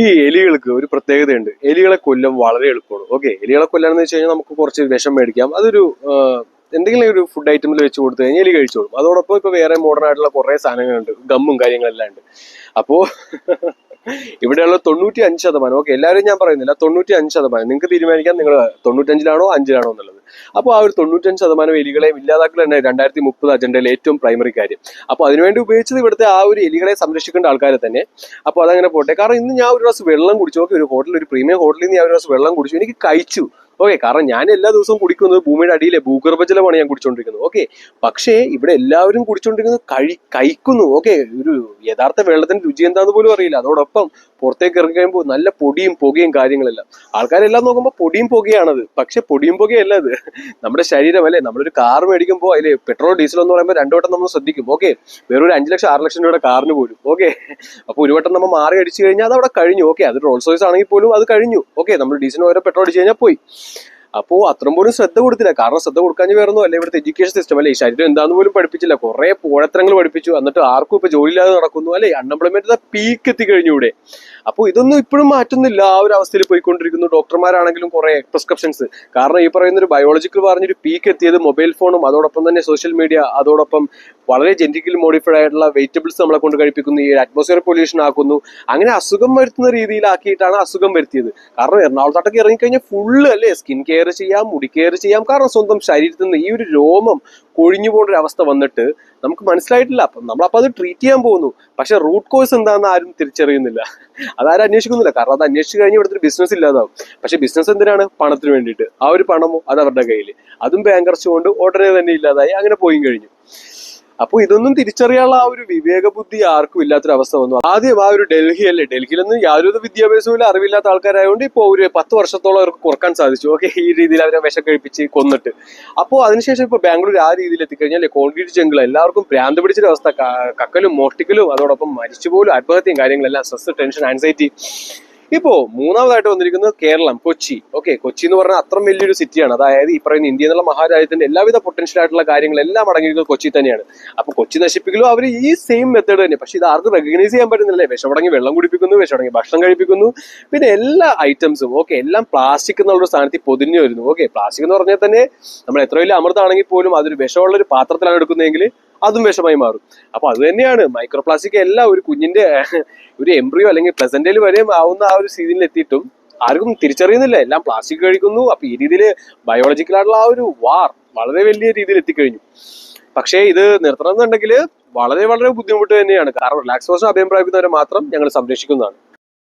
ഈ എലികൾക്ക് ഒരു പ്രത്യേകതയുണ്ട്. എലികളെ കൊല്ലം വളരെ എളുപ്പമാണ്. ഓക്കെ എലികളെ കൊല്ലാന്ന് വെച്ച് കഴിഞ്ഞാൽ നമുക്ക് കുറച്ച് വിഷം മേടിക്കാം. അതൊരു എന്തെങ്കിലും ഒരു ഫുഡ് ഐറ്റമിൽ വെച്ച് കൊടുത്തു കഴിഞ്ഞാൽ എലി കഴിച്ചോളും. അതോടൊപ്പം ഇപ്പൊ വേറെ മോഡേൺ ആയിട്ടുള്ള കുറെ സാധനങ്ങളുണ്ട്. ഗമ്മും കാര്യങ്ങളെല്ലാം ഉണ്ട്. അപ്പോ ഇവിടെയുള്ള തൊണ്ണൂറ്റി അഞ്ച് ശതമാനം ഓക്കെ എല്ലാവരും ഞാൻ പറയുന്നില്ല തൊണ്ണൂറ്റി അഞ്ച് ശതമാനം. നിങ്ങൾക്ക് തീരുമാനിക്കാം നിങ്ങൾ തൊണ്ണൂറ്റഞ്ചിലാണോ അഞ്ചിലാണോ എന്നുള്ളത്. അപ്പോൾ ആ ഒരു തൊണ്ണൂറ്റഞ്ച് ശതമാനം എലികളെയും ഇല്ലാതാക്കൽ തന്നെ രണ്ടായിരത്തി മുപ്പത് അജണ്ടയിലെ ഏറ്റവും പ്രൈമറി കാര്യം. അപ്പോൾ അതിനുവേണ്ടി ഉപയോഗിച്ചത് ഇവിടുത്തെ ആ ഒരു എലികളെ സംരക്ഷിക്കേണ്ട ആൾക്കാരെ തന്നെ. അപ്പോൾ അതങ്ങനെ പോട്ടെ. കാരണം ഇന്ന് ഞാൻ ഒരു ഗ്ലാസ് വെള്ളം കുടിച്ചു. ഓക്കെ ഒരു ഹോട്ടലിൽ ഒരു പ്രീമിയം ഹോട്ടലിൽ നിന്ന് ഞാൻ ഒരു ഗ്ലാസ് വെള്ളം കുടിച്ചു. എനിക്ക് കഴിച്ചു. ഓക്കെ കാരണം ഞാൻ എല്ലാ ദിവസവും കുടിക്കുന്നത് ഭൂമിയുടെ അടിയിലെ ഭൂഗർഭജലമാണ് ഞാൻ കുടിച്ചുകൊണ്ടിരിക്കുന്നത് ഓക്കെ പക്ഷേ ഇവിടെ എല്ലാവരും കുടിച്ചുകൊണ്ടിരിക്കുന്നത് കഴി കഴിക്കുന്നു. ഓക്കെ ഒരു യഥാർത്ഥ വെള്ളത്തിന്റെ രുചി എന്താന്ന് പോലും അറിയില്ല. അതോടൊപ്പം പുറത്തേക്ക് ഇറങ്ങി കഴിയുമ്പോൾ നല്ല പൊടിയും പുകയും കാര്യങ്ങളെല്ലാം. ആൾക്കാരെല്ലാം നോക്കുമ്പോൾ പൊടിയും പുകയാണത്. പക്ഷെ പൊടിയും പുകയല്ല അത്. നമ്മുടെ ശരീരം അല്ലെ? നമ്മളൊരു കാർ മേടിക്കുമ്പോൾ അതിൽ പെട്രോൾ ഡീസൽ എന്ന് പറയുമ്പോൾ രണ്ടു വട്ടം നമ്മൾ ശ്രദ്ധിക്കും. ഓക്കെ വേറൊരു അഞ്ച് ലക്ഷം ആറ് ലക്ഷം രൂപയുടെ കാറിന് പോലും. ഓക്കെ അപ്പോൾ ഒരു വട്ടം നമ്മൾ മാറി അടിച്ചു കഴിഞ്ഞാൽ അത് അവിടെ കഴിഞ്ഞു. ഓക്കെ അത് റോൾസ് റോയ്സ് ആണെങ്കിൽ പോലും അത് കഴിഞ്ഞു. ഓക്കെ നമ്മൾ ഡീസലിന് ഓരോ പെട്രോൾ അടിച്ചു കഴിഞ്ഞാൽ പോയി. അപ്പോൾ അത്രയും പോലും ശ്രദ്ധ കൊടുത്തില്ല. കാരണം ശ്രദ്ധ കൊടുക്കാൻ വേറൊന്നും അല്ല. ഇവിടുത്തെ എഡ്യൂക്കേഷൻ സിസ്റ്റം അല്ലെ? ശരീരം എന്താന്ന് പോലും പഠിപ്പിച്ചില്ല. കുറെ പോഴത്തരങ്ങൾ പഠിപ്പിച്ചു. എന്നിട്ട് ആർക്കും ഇപ്പൊ ജോലിയില്ലാതെ നടക്കുന്നു. അല്ലെ? അൺഎംപ്ലോയ്മെന്റ് പീക്ക് എത്തിക്കഴിഞ്ഞു ഇവിടെ അപ്പോൾ ഇതൊന്നും ഇപ്പോഴും മാറ്റുന്നില്ല. ആ ഒരു അവസ്ഥയിൽ പോയിക്കൊണ്ടിരിക്കുന്നു. ഡോക്ടർമാരാണെങ്കിലും കുറെ പ്രിസ്ക്രിപ്ഷൻസ് കാരണം ഈ പറയുന്ന ഒരു ബയോളജിക്കൽ പറഞ്ഞൊരു പീക്ക് എത്തിയത് മൊബൈൽ ഫോണും അതോടൊപ്പം തന്നെ സോഷ്യൽ മീഡിയ അതോടൊപ്പം വളരെ ജെനറ്റിക്കലി മോഡിഫൈഡ് ആയിട്ടുള്ള വെജിറ്റബിൾസ് നമ്മളെ കൊണ്ട് കഴിപ്പിക്കുന്നു ഈ അറ്റ്മോസ്ഫിയർ പൊല്യൂഷൻ ആക്കുന്നു. അങ്ങനെ അസുഖം വരുത്തുന്ന രീതിയിലാക്കിയിട്ടാണ് അസുഖം വരുത്തിയത്. കാരണം എറണാകുളത്തോട്ടൊക്കെ ഇറങ്ങിക്കഴിഞ്ഞാൽ ഫുള്ള് അല്ലേ? സ്കിൻ കെയർ ചെയ്യാം മുടി കെയർ ചെയ്യാം. കാരണം സ്വന്തം ശരീരത്തിൽ നിന്ന് ഈ ഒരു രോമം കൊഴിഞ്ഞു പോകുന്ന ഒരു അവസ്ഥ വന്നിട്ട് നമുക്ക് മനസ്സിലായിട്ടില്ല. അപ്പം നമ്മളപ്പോൾ അത് ട്രീറ്റ് ചെയ്യാൻ പോകുന്നു. പക്ഷെ റൂട്ട് കോഴ്സ് എന്താണെന്ന് ആരും തിരിച്ചറിയുന്നില്ല. അതാരും അന്വേഷിക്കുന്നില്ല. കാരണം അത് അന്വേഷിച്ച് കഴിഞ്ഞ് ഇവിടുത്തെ ബിസിനസ് ഇല്ലാതാവും. പക്ഷെ ബിസിനസ് എന്തിനാണ്? പണത്തിന് വേണ്ടിയിട്ട്. ആ ഒരു പണമോ? അത് അവരുടെ കയ്യിൽ അതും ബാങ്കർച്ച് കൊണ്ട് ഉടനെ തന്നെ ഇല്ലാതായി. അങ്ങനെ പോയി കഴിഞ്ഞു. അപ്പോൾ ഇതൊന്നും തിരിച്ചറിയാനുള്ള ആ ഒരു വിവേക ബുദ്ധി ആർക്കും ഇല്ലാത്തൊരു അവസ്ഥ വന്നു. ആദ്യം ആ ഒരു ഡൽഹി അല്ലേ? ഡൽഹിയിലൊന്നും യാതൊരു വിദ്യാഭ്യാസവും അറിവില്ലാത്ത ആൾക്കാരായതുകൊണ്ട് ഇപ്പോൾ ഒരു പത്ത് വർഷത്തോളം അവർക്ക് കുറയ്ക്കാൻ സാധിച്ചു. ഓക്കെ ഈ രീതിയിൽ അവരെ വിഷം കഴിപ്പിച്ച് കൊന്നിട്ട്. അപ്പോൾ അതിനുശേഷം ഇപ്പോൾ ബാംഗ്ലൂർ ആ രീതിയിൽ എത്തിക്കഴിഞ്ഞാൽ കോൺക്രീറ്റ് ജംഗിൾ എല്ലാവർക്കും ഭ്രാന്ത് പിടിച്ചൊരു അവസ്ഥ. ക- കക്കലും മോഷ്ടിക്കലും അതോടൊപ്പം മരിച്ചുപോലും ആത്മഹത്യയും കാര്യങ്ങളെല്ലാം സ്ട്രെസ് ടെൻഷൻ ആൻസൈറ്റി ഇപ്പോ മൂന്നാമതായിട്ട് വന്നിരിക്കുന്നത് കേരളം കൊച്ചി. ഓക്കെ കൊച്ചി എന്ന് പറഞ്ഞാൽ അത്ര വലിയൊരു സിറ്റിയാണ് അതായത് ഈ പറയുന്ന ഇന്ത്യ എന്നുള്ള മഹാരാജ്യത്തിന്റെ എല്ലാവിധ പൊട്ടൻഷ്യൽ ആയിട്ടുള്ള കാര്യങ്ങളെല്ലാം അടങ്ങിയിരിക്കുന്നത് കൊച്ചി തന്നെയാണ്. അപ്പൊ കൊച്ചി നശിപ്പിക്കലും അവർ ഈ സെയിം മെത്തേഡ് തന്നെ. പക്ഷെ ഇത് ആർക്കും റെക്കഗ്നൈസ് ചെയ്യാൻ പറ്റുന്നില്ല. വിഷമടങ്ങി വെള്ളം കുടിപ്പിക്കുന്നു വിഷമടങ്ങി ഭക്ഷണം കഴിപ്പിക്കുന്നു. പിന്നെ എല്ലാ ഐറ്റംസും ഓക്കെ എല്ലാം പ്ലാസ്റ്റിക് എന്നുള്ളൊരു സ്ഥാനത്ത് പൊതിഞ്ഞു വരുന്നു. ഓക്കെ പ്ലാസ്റ്റിക് എന്ന് പറഞ്ഞാൽ തന്നെ നമ്മൾ എത്ര വലിയ അമൃതാണെങ്കിൽ പോലും അതൊരു വിഷമുള്ള ഒരു പാത്രത്തിലാണ് എടുക്കുന്നതെങ്കിൽ അതും വിഷമായി മാറും. അപ്പൊ അത് തന്നെയാണ്. മൈക്രോ പ്ലാസ്റ്റിക് എല്ലാം ഒരു കുഞ്ഞിന്റെ ഒരു എംബ്രിയോ അല്ലെങ്കിൽ പ്ലസന്റേൽ വരെ ആവുന്ന ആ ഒരു സീസണിൽ എത്തിയിട്ടും ആർക്കും തിരിച്ചറിയുന്നില്ല. എല്ലാം പ്ലാസ്റ്റിക് കഴിക്കുന്നു. അപ്പൊ ഈ രീതിയിൽ ബയോളജിക്കലായിട്ടുള്ള ആ ഒരു വാർ വളരെ വലിയ രീതിയിൽ എത്തിക്കഴിഞ്ഞു. പക്ഷേ ഇത് നിർത്തണം എന്നുണ്ടെങ്കിൽ വളരെ വളരെ ബുദ്ധിമുട്ട് തന്നെയാണ്. കാരണം റിലാക്സ് മോഷൻ അഭിപ്രായക്കുന്നവരെ മാത്രം ഞങ്ങൾ സംരക്ഷിക്കുന്നതാണ്.